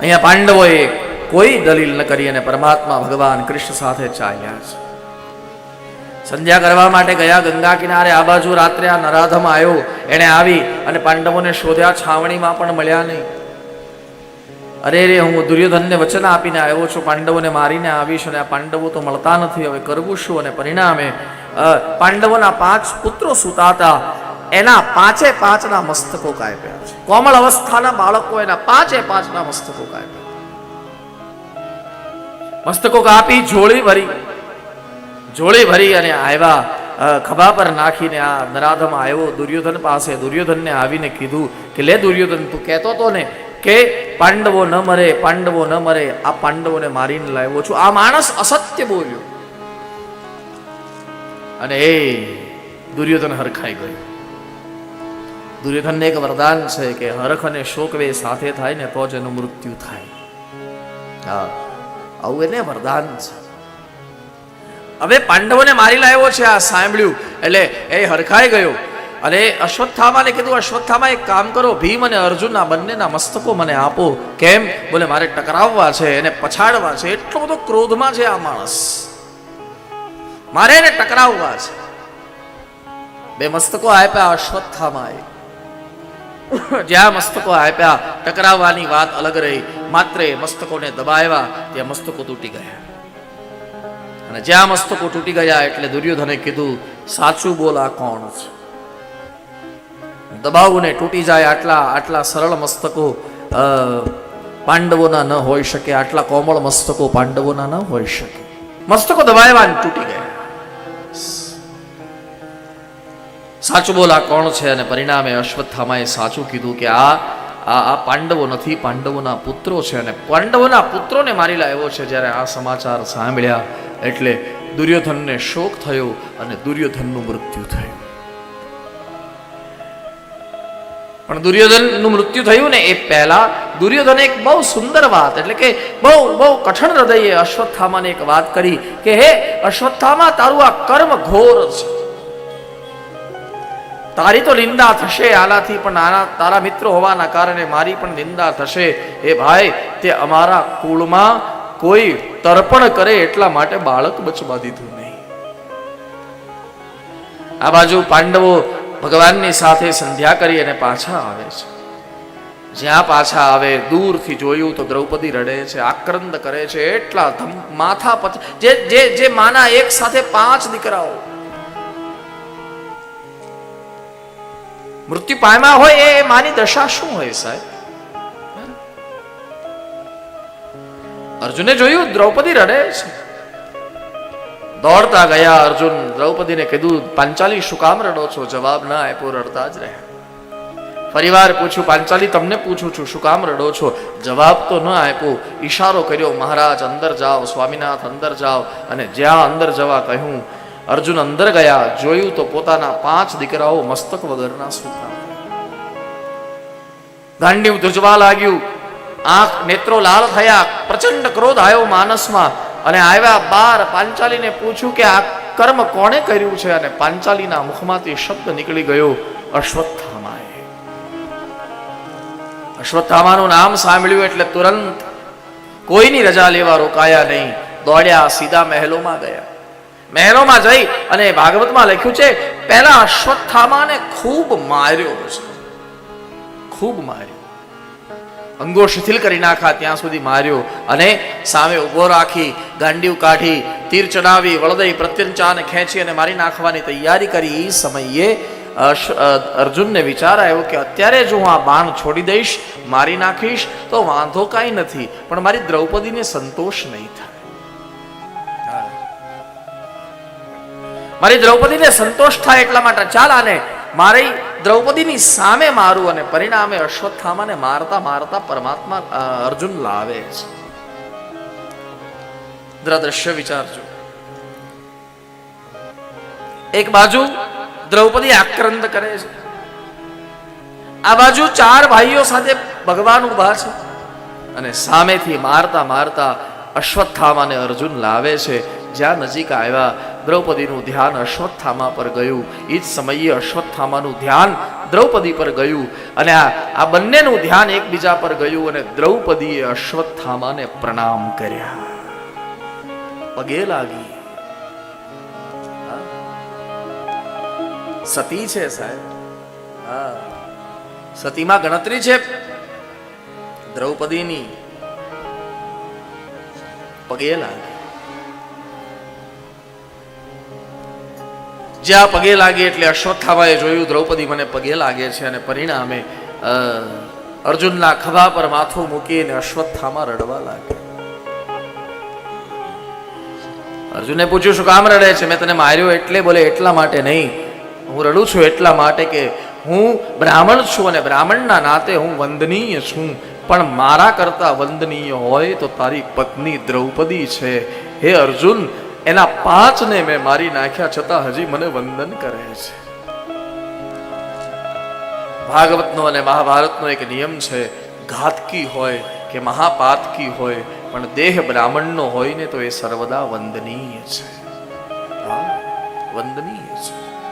અહીંયા પાંડવોએ કોઈ દલીલ ન કરી અને પરમાત્મા ભગવાન કૃષ્ણ સાથે ચાલ્યા છે. સંધ્યા કરવા માટે ગયા ગંગા કિનારે આ બાજુ રાત્રે આ નરાધમ આવ્યો. એણે આવી અને પાંડવોને શોધ્યા, છાવણીમાં પણ મળ્યા નહીં. અરે રે, હું દુર્યોધનને વચન આપીને આવ્યો છું, પાંડવોને મારીને આવીશ અને આ પાંડવો તો મળતા નથી. હવે કરવું શું અને પરિણામે પાંડવોના પાંચ પુત્રો સુતાતા એના પાંચે પાંચના મસ્તકો કાપ્યા કોમળ અવસ્થાના બાળકો એના પાંચે પાંચના મસ્તકો કાપ્યા મસ્તકો કાપી જોળી ભરી જોળી ભરી અને આવ્યા ખભા પર નાખીને આ નરાધમ આવ્યો દુર્યોધન પાસે. દુર્યોધનને આવીને કીધું કે, લે દુર્યોધન, તું કહેતો તો ને કે પાંડવો ન મરે, પાંડવો ન મરે, આ પાંડવોને મારીને લાવ્યો છું. આ માણસ અસત્ય બોલ્યો. અને એ દુર્યોધન હરખાઈ ગયો. દુર્યોધનને એક વરદાન છે કે હરખ અને શોક બે સાથે થાય ને તો જ એનું મૃત્યુ થાય. હા, આવું એને વરદાન છે. હવે પાંડવોને મારી લાવ્યો છે આ સાંભળ્યું, એટલે એ હરખાઈ ગયો. અને અશ્વત્થામાને કીધું, અશ્વત્થામા, એક કામ કરો, ભીમ અને અર્જુનના બંનેના મસ્તકો મને આપો. કેમ? બોલે, મારે ટકરાવવા છે, એને પછાડવા છે, એટલો બધો ક્રોધમાં છે આ માણસ. મારે એને ટકરાવવા છે. બે મસ્તકો આપ્યા અશ્વત્થામાએ. જ્યાં મસ્તકો આપ્યા, ટકરાવવાની વાત અલગ રહી. માત્ર એ મસ્તકોને દબાવ્યા, ત્યાં મસ્તકો તૂટી ગયા. અને જ્યાં મસ્તકો તૂટી ગયા એટલે દુર્યોધને કીધું, સાચું બોલ કોણ છે? દબાવને તૂટી જાય આટલા આટલા સરળ મસ્તકો પાંડવોના ન હોઈ શકે, આટલા કોમળ મસ્તકો પાંડવોના ન હોઈ શકે. મસ્તકો દબાવ્યા તૂટી ગયા. સાચું બોલ, આ કોણ છે? અને પરિણામે અશ્વત્થામાએ સાચું કીધું કે આ આ આ પાંડવો નથી, પાંડવોના પુત્રો છે. અને પાંડવોના પુત્રોને મારી લાવ્યો છે જ્યારે આ સમાચાર સાંભળ્યા એટલે દુર્યોધનને શોક થયો અને દુર્યોધનનું મૃત્યુ થયું. પણ દુર્યોધનનું મૃત્યુ થયું ને એ પહેલા દુર્યોધને એક બહુ સુંદર વાત, એટલે કે બહુ બહુ કઠણ હૃદયે અશ્વત્થામાને એક વાત કરી કે, હે અશ્વત્થામા, તારું આ કર્મ ઘોર છે. તારી તો નિંદા થશે આનાથી પણ આના તારા મિત્રો હોવાના કારણે મારી પણ નિંદા થશે. એ ભાઈ, તે અમારા કુળમાં કોઈ તર્પણ કરે એટલા માટે બાળક બચવા દીધું નહીં. આ બાજુ પાંડવો ભગવાનની સાથે સંધ્યા કરી અને પાછા આવે છે. જ્યાં પાછા આવે, દૂરથી જોયું તો દ્રૌપદી રડે છે, આક્રંદ કરે છે, એટલા માથા જે જે જે માના એક સાથે પાંચ દીકરાઓ મૃત્યુ પામ્યા હોય એ માની દશા શું હોય સાહેબ? અર્જુને જોયું, દ્રૌપદી રડે છે. દોડતા ગયા અર્જુન. દ્રૌપદીને કીધું, પાંચાલી શું કામ રડો છો? જવાબ ના આપ્યો, રડતા જ રહ્યા. ફરીવાર પૂછ્યું, પાંચાલી તમને પૂછું છું, શું કામ રડો છો? જવાબ તો ન આપ્યો. ઈશારો કર્યો, મહારાજ, અંદર જાઓ, સ્વામિનાથ, અંદર જાઓ. અને જ્યાં અંદર જવા કહ્યું અર્જુન અંદર ગયા, જોયું તો પોતાના પાંચ દીકરાઓ મસ્તક વગરના સૂતા ગાંડીવ ધ્રુજવા લાગ્યું. આંખ નેત્રો લાલ થયા, પ્રચંડ ક્રોધ આવ્યો માનસમાં. અને આવ્યા બાર, પાંચાલીને પૂછ્યું કે આ કર્મ કોણે કર્યું છે? અને પાંચાલીના મુખમાંથી શબ્દ નીકળી ગયો, અશ્વત્થામાએ. અશ્વત્થામાનું નામ સાંભળ્યું એટલે તુરંત કોઈની રજા લેવા રોકાયા નહીં. દોડ્યા સીધા મહેલોમાં ગયા. મહેલોમાં જઈ અને ભાગવતમાં લખ્યું છે, પહેલા અશ્વત્થામાને ખૂબ માર્યો છે ખૂબ માર્યો. અંગો શિથિલ કરી નાખા ત્યાં સુધી માર્યો અને સામે ઊભો રાખી ગાંડીવ કાઢી, તીર ચડાવી વળદઈ પ્રત્યંચાને ખેંચી અને મારી નાખવાની તૈયારી કરી. એ સમયે અર્જુનને વિચાર આવ્યો કે અત્યારે જો હું આ બાણ છોડી દઈશ, મારી નાખીશ, તો વાંધો કાંઈ નથી. પણ મારી દ્રૌપદીને સંતોષ નહીં થાય. મારી દ્રૌપદીને સંતોષ થાય એટલા માટે ચાલ આને મારી દ્રૌપદીની સામે મારું અને પરિણામે અશ્વત્થામાને મારતા મારતા પરમાત્મા અર્જુન લાવે છે. જરા વિચારજો. એક બાજુ દ્રૌપદી આક્રંદ કરે છે. આ બાજુ ચાર ભાઈઓ સાથે ભગવાન ઊભા છે અને સામેથી મારતા મારતા અશ્વત્થામાને અર્જુન લાવે છે. જ્યાં નજીક આવ્યા દ્રૌપદીનું ધ્યાન અશ્વત્થામા પર ગયું. એ જ સમયે અશ્વત્થામાનું ધ્યાન દ્રૌપદી પર ગયું અને આ આ બંનેનું ધ્યાન એકબીજા પર ગયું અને દ્રૌપદીએ અશ્વત્થામાને પ્રણામ કર્યા. પગે લાગી. સતી છે સાહેબ. હા. સતીમાં ગણતરી છે. દ્રૌપદીની. પગે લાગે. જ્યાં પગે લાગે એટલે અશ્વત્થામાએ જોયું, દ્રૌપદી મને પગે લાગે છે અને પરિણામે અર્જુનના ખભા પર માથું મૂકીને અશ્વત્થામા રડવા લાગે અર્જુને પૂછ્યું, શું કામ રડે છે? મેં તને માર્યો એટલે બોલે, એટલા માટે નહીં. હું રડું છું એટલા માટે કે હું બ્રાહ્મણ છું અને બ્રાહ્મણના નાતે હું વંદનીય છું. પણ મારા કરતા વંદનીય હોય તો તારી પત્ની દ્રૌપદી છે. હે અર્જુન એના પાંચને મેં મારી નાખ્યા છતાં હજી મને વંદન કરે છે. ભાગવતનો અને મહાભારતનો એક નિયમ છે ઘાતકી હોય કે મહાપાતકી હોય, પણ દેહ બ્રાહ્મણનો હોય ને તો એ સર્વદા વંદનીય છે. વંદનીય છે.